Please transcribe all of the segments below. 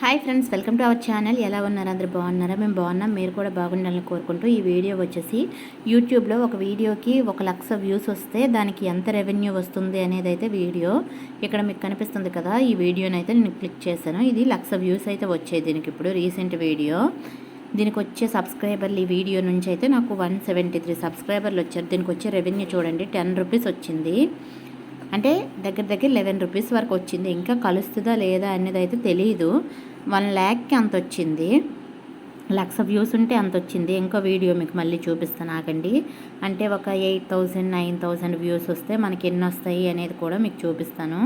Hi friends welcome to our channel. ఎలా ఉన్నారు? అందరు బాగున్నారా? మేము బాగున్నాం. మీరు కూడా బాగుండాలని కోరుకుంటూ ఈ వీడియో వచ్చేసి యూట్యూబ్లో ఒక వీడియోకి ఒక లక్ష వ్యూస్ వస్తే దానికి ఎంత రెవెన్యూ వస్తుంది అనేది అయితే వీడియో ఇక్కడ మీకు కనిపిస్తుంది కదా. ఈ వీడియోని అయితే నేను క్లిక్ చేశాను. ఇది లక్ష వ్యూస్ అయితే వచ్చాయి దీనికి ఇప్పుడు రీసెంట్ వీడియో. దీనికి వచ్చే సబ్స్క్రైబర్లు ఈ వీడియో నుంచి అయితే నాకు వన్ సెవెంటీ త్రీ సబ్స్క్రైబర్లు వచ్చారు. దీనికి వచ్చే రెవెన్యూ చూడండి టెన్ రూపీస్ వచ్చింది. అంటే దగ్గర దగ్గర లెవెన్ రూపీస్ వరకు వచ్చింది. ఇంకా కలుస్తుందా లేదా అనేది అయితే తెలియదు వన్ ల్యాక్కి అంత వచ్చింది. లక్ష వ్యూస్ ఉంటే అంత వచ్చింది. ఇంకో వీడియో మీకు మళ్ళీ చూపిస్తాను ఆగండి. అంటే ఒక eight thousand nine thousand views వస్తే మనకి ఎన్ని వస్తాయి అనేది కూడా మీకు చూపిస్తాను.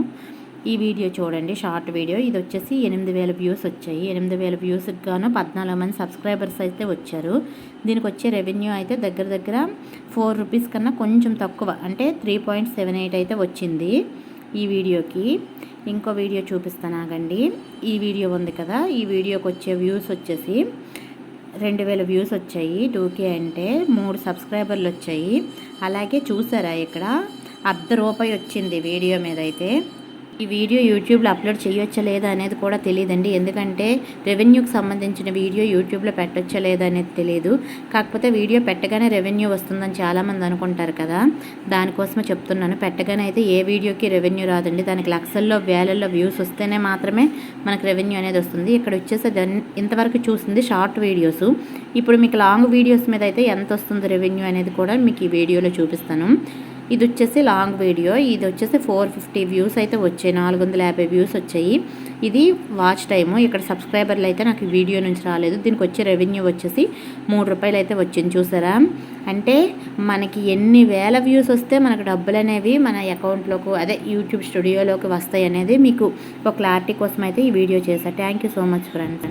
ఈ వీడియో చూడండి షార్ట్ వీడియో. ఇది వచ్చేసి ఎనిమిది వేల వ్యూస్ వచ్చాయి. ఎనిమిది వేల వ్యూస్కి గాను పద్నాలుగు మంది సబ్స్క్రైబర్స్ అయితే వచ్చారు. దీనికి వచ్చే రెవెన్యూ అయితే దగ్గర దగ్గర ఫోర్ రూపీస్ కన్నా కొంచెం తక్కువ అంటే త్రీ పాయింట్ సెవెన్ ఎయిట్ అయితే వచ్చింది ఈ వీడియోకి. ఇంకో వీడియో చూపిస్తాను ఆగండి. ఈ వీడియో ఉంది కదా ఈ వీడియోకి వచ్చే వ్యూస్ వచ్చేసి రెండు వేల వ్యూస్ వచ్చాయి. టూకే అంటే మూడు సబ్స్క్రైబర్లు వచ్చాయి. అలాగే చూసారా ఇక్కడ? అర్ధ రూపాయి వచ్చింది వీడియో మీద అయితే. ఈ వీడియో యూట్యూబ్లో అప్లోడ్ చేయొచ్చా లేదా అనేది కూడా తెలియదండి. ఎందుకంటే రెవెన్యూకి సంబంధించిన వీడియో యూట్యూబ్లో పెట్టొచ్చా లేదా అనేది తెలియదు. కాకపోతే వీడియో పెట్టగానే రెవెన్యూ వస్తుందని చాలామంది అనుకుంటారు కదా. దానికోసమే చెప్తున్నాను. పెట్టగానే అయితే ఏ వీడియోకి రెవెన్యూ రాదండి. దానికి లక్షల్లో వేలల్లో వ్యూస్ వస్తేనే మాత్రమే మనకు రెవెన్యూ అనేది వస్తుంది. ఇక్కడ వచ్చేసి దాన్ని ఇంతవరకు చూసింది షార్ట్ వీడియోస్. ఇప్పుడు మీకు లాంగ్ వీడియోస్ మీద అయితే ఎంత వస్తుంది రెవెన్యూ అనేది కూడా మీకు ఈ వీడియోలో చూపిస్తాను. ఇది వచ్చేసి లాంగ్ వీడియో. ఇది వచ్చేసి ఫోర్ ఫిఫ్టీ వ్యూస్ అయితే వచ్చాయి. నాలుగు వందల యాభై వ్యూస్ వచ్చాయి. ఇది వాచ్ టైము. ఇక్కడ సబ్స్క్రైబర్లు అయితే నాకు వీడియో నుంచి రాలేదు. దీనికి వచ్చే రెవెన్యూ వచ్చేసి మూడు రూపాయలు అయితే వచ్చింది. చూసారా? అంటే మనకి ఎన్ని వేల వ్యూస్ వస్తే మనకు డబ్బులు అనేవి మన అకౌంట్లోకి అదే యూట్యూబ్ స్టూడియోలోకి వస్తాయి అనేది మీకు ఒక క్లారిటీ కోసం అయితే ఈ వీడియో చేశాను. Thank you so much friends.